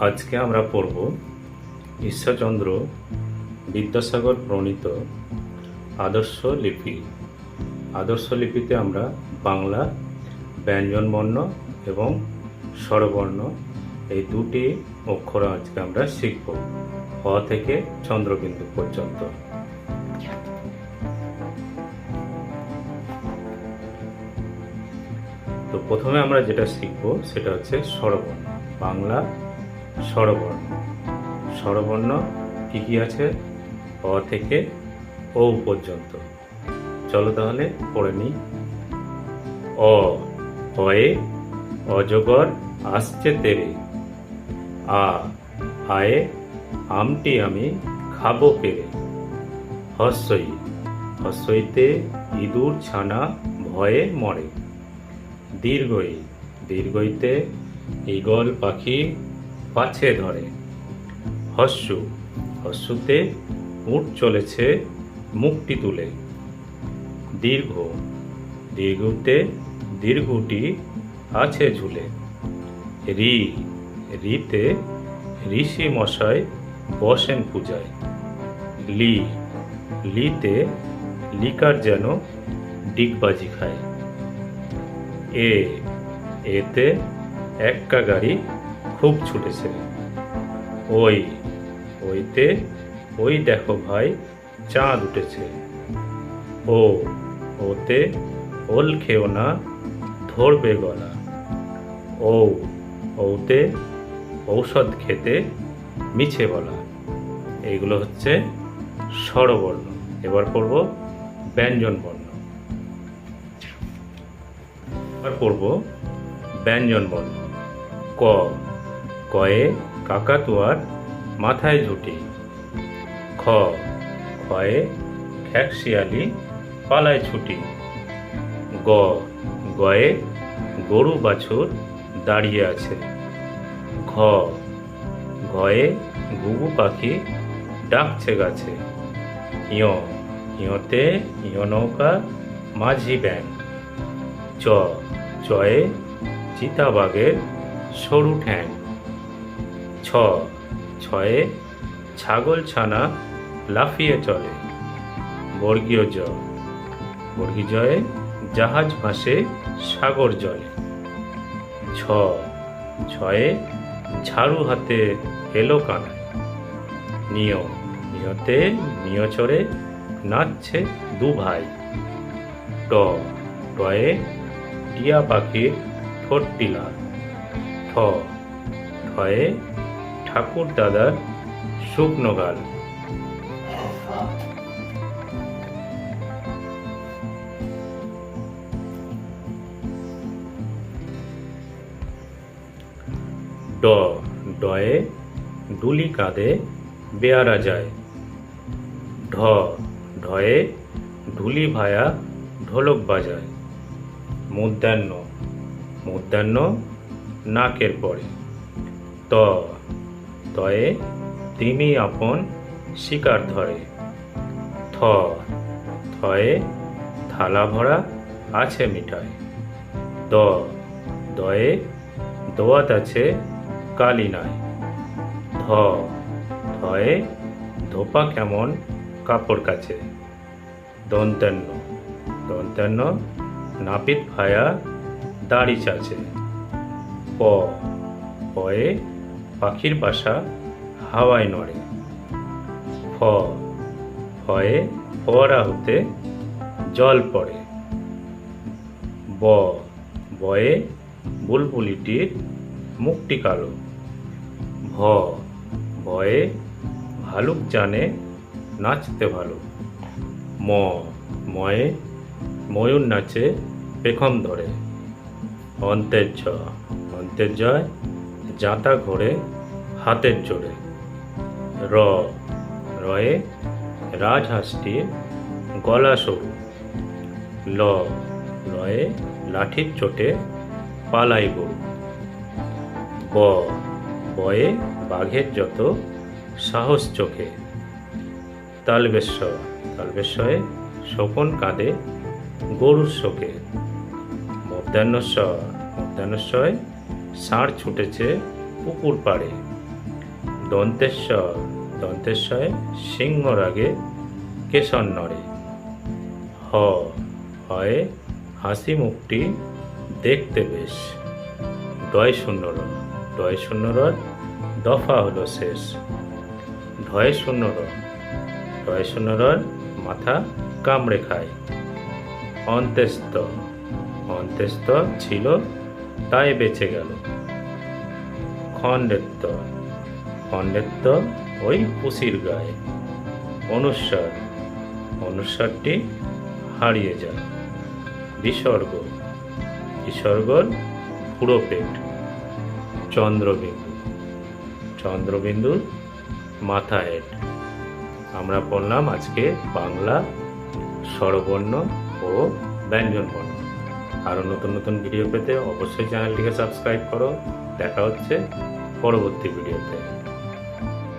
আজকে আমরা পড়ব ঈশ্বরচন্দ্র বিদ্যাসাগর প্রণীত আদর্শ লিপি। আদর্শ লিপিতে আমরা বাংলা, ব্যঞ্জনবর্ণ এবং স্বরবর্ণ এই দুটি অক্ষর আজকে আমরা শিখব হ থেকে চন্দ্রবিন্দু পর্যন্ত। তো প্রথমে আমরা যেটা শিখব সেটা হচ্ছে স্বরবর্ণ, বাংলা স্বরবর্ণ। স্বরবর্ণ কি কি আছে? অ থেকে ও পর্যন্ত। চলো তাহলে পড়ে নিই। অ, অয়ে অজগর আসছে তেরে। আ আয়ে আমটি আমি খাব পেরে। হস্যই, হস্যইতে ইঁদুর ছানা ভয়ে মরে। দীর্ঘই, দীর্ঘইতে ঈগল পাখি পাছে ধরে। হস্যু, হস্যুতে উট চলেছে মুখটি তুলে। দীর্ঘ, দীর্ঘতে দীর্ঘটি আছে ঝুলে। রি, রিতে ঋষি মশাই বসেন পূজায়। লি, লিতে লিকার যেন ডিগবাজি খায়। এ, এতে এক্কা গাড়ি খুব ছুটেছে। ওই, ওইতে, ওই দেখো ভাই, চাঁদ উঠেছে। ও, ওতে ওল খেও না, ধরবে গলা। ও, ওতে ঔষধ খেতে মিছে বলা এইগুলো হচ্ছে স্বরবর্ণ। এবার পড়ব ব্যঞ্জন বর্ণ। এবার পড়ব ব্যঞ্জন বর্ণ। ক কয়ে কাকাতুয়ার মাথায় ঝুটি। খ খয়ে খ্যাকশিয়ালি পালায় ছুটি। গ, গয়ে গরু বাছুর দাঁড়িয়ে আছে। ঘ, ঘয়ে ঘুঘু পাখি ডাকছে গাছে। ইয়, ইয়তে ইয় নৌকা মাঝি ব্যাং চ, চয়ে চিতাবাঘের সরু ঠ্যাং। ছ, ছয়ে ছাগল ছানা লাফিয়ে চলে। বর্গীয় জ বর্গী জয়ে জাহাজ ভাসে, সাগর জলে। ছ, ছয়ে ঝাড়ু হাতে এলো কানায়। নিয় নিয়তে নিয় চড়ে নাচছে দু ভাই। ট, টয়ে টিয়া পাখির ঠোঁটটি লাল। ঠ, ঠয়ে ঠাকুর দাদার শুকনো গাল। ড, ডয়ে ডুলি কাঁধে বেয়ারা যায়। ঢ, ঢয়ে ঢুলি ভায়া ঢোলক বাজায়। মধ্যাহ্ন মধ্যাহ্ন নাকের পরে। ত তয়ে তিমি আপন শিকার ধরে। থ, থয়ে থালা ভরা আছে মিঠাই। দ, দয়ে দোয়াত আছে কালি নাই। ধ ধয়ে ধোপা কেমন কাপড় কাছে দন্তান্ন দন্তান্ন নাপিত ভায়া দাড়ি চাচে। প, পয়ে পাখির বাসা হাওয়ায় নড়ে। ফ, ফয়ে ফোয়ারা হতে জল পড়ে। ব, বয়ে বুলবুলিটির মুখটি কালো। ভ ভয়ে ভালুক জানে নাচতে ভালো। ম, ময়ে ময়ূর নাচে পেখম ধরে। অন্তের জ অন্তের জয় জাঁতা ঘোরে হাতের জোরে। র, রয়ে রাজহাঁসটির গলা সরু। ল লয়ে লাঠির চোটে পালাই গরু। ব, বয়ে বাঘের যত সাহস চোখে। তালবেশ্বর, তালবেশ্বরে শোকন কাঁদে গরুর শোকে। মধ্যাহ্নস্বর মধ্যাহ্নস্বয় ষাঁড় ছুটেছে পুকুর পাড়ে। দন্তেশ্বর দন্তেশ্বরে সিংহ রাগে, কেশর নড়ে। হ, হয় হাসি মুখটি দেখতে বেশ। ডয় শূন্য র ডয় শূন্য র দফা হলো শেষ। ঢয় শূন্য র ঢয় শূন্য র মাথা কামড়ে খায়। অন্ত্যেস্ত অন্ত্যেস্ত ছিল তাই বেঁচে গেল। খণ্ডেত্ব খণ্ডেত্ব ওই পুষির গায়ে। অনুস্বার অনুস্বারটি হারিয়ে যায়। বিসর্গ, বিসর্গর পুরো পেট চন্দ্রবিন্দু। চন্দ্রবিন্দুর মাথা হেড আমরা পড়লাম আজকে বাংলা স্বরবর্ণ ও ব্যঞ্জনবর্ণ। আরও নতুন নতুন ভিডিও পেতে অবশ্যই চ্যানেলটিকে সাবস্ক্রাইব করো। দেখা হচ্ছে পরবর্তী ভিডিওতে